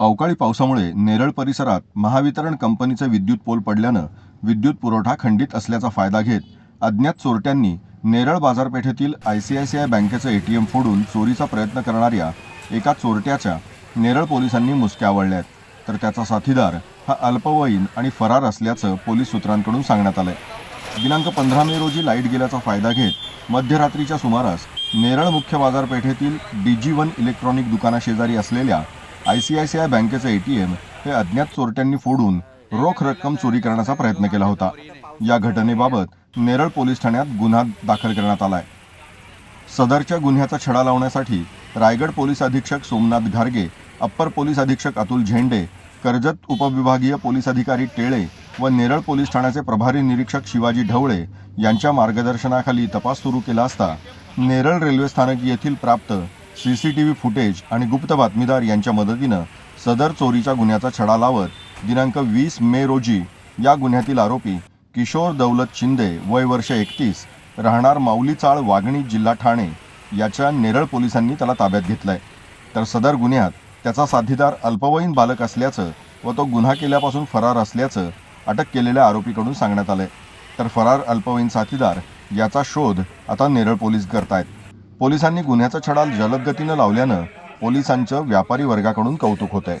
अवकाळी पावसामुळे नेरळ परिसरात महावितरण कंपनीचे विद्युत पोल पडल्यानं विद्युत पुरवठा खंडित असल्याचा फायदा घेत अज्ञात चोरट्यांनी नेरळ बाजारपेठेतील I C I C I बँकेचं एटीएम फोडून चोरीचा प्रयत्न करणाऱ्या एका चोरट्याच्या नेरळ पोलिसांनी मुसक्या आवळल्यात. तर त्याचा साथीदार हा अल्पवयीन आणि फरार असल्याचं पोलीस सूत्रांकडून सांगण्यात आलंय. दिनांक पंधरा मे रोजी लाइट गेल्याचा फायदा घेत मध्यरात्रीच्या सुमारास नेरळ मुख्य बाजारपेठेतील डी जी वन इलेक्ट्रॉनिक दुकानाशेजारी असलेल्या I C I C I बँकेचं एटीएम हे अज्ञात चोरट्यांनी फोडून रोख रक्कम चोरी करण्याचा प्रयत्न केला होता. या घटनेबाबत नेरळ पोलीस ठाण्यात गुन्हा दाखल करण्यात आलाय. सदरच्या गुन्ह्याचा छडा लावण्यासाठी रायगड पोलीस अधीक्षक सोमनाथ घारगे अप्पर पोलीस अधीक्षक अतुल झेंडे कर्जत उपविभागीय पोलीस अधिकारी टेळे व नेरळ पोलीस ठाण्याचे प्रभारी निरीक्षक शिवाजी ढवळे यांच्या मार्गदर्शनाखाली तपास सुरू केला असता नेरळ रेल्वे स्थानक येथील प्राप्त C C T V footage आणि गुप्त बातमीदार यांच्या मदतीनं सदर चोरीच्या गुन्ह्याचा छडा लावत दिनांक वीस मे रोजी या गुन्ह्यातील आरोपी किशोर दौलत शिंदे वय वर्ष एकतीस राहणार माऊली चाळ वागणी जिल्हा ठाणे याच्या नेरळ पोलिसांनी त्याला ताब्यात घेतलाय. तर सदर गुन्ह्यात त्याचा साथीदार अल्पवयीन बालक असल्याचं व तो गुन्हा केल्यापासून फरार असल्याचं अटक केलेल्या आरोपीकडून सांगण्यात आलंय. तर फरार अल्पवयीन साथीदार याचा शोध आता नेरळ पोलीस करतायत. पोलिसांनी गुन्ह्याचा छडा जलद गतीनं लावल्यानं पोलिसांचं व्यापारी वर्गाकडून कौतुक होत. आहे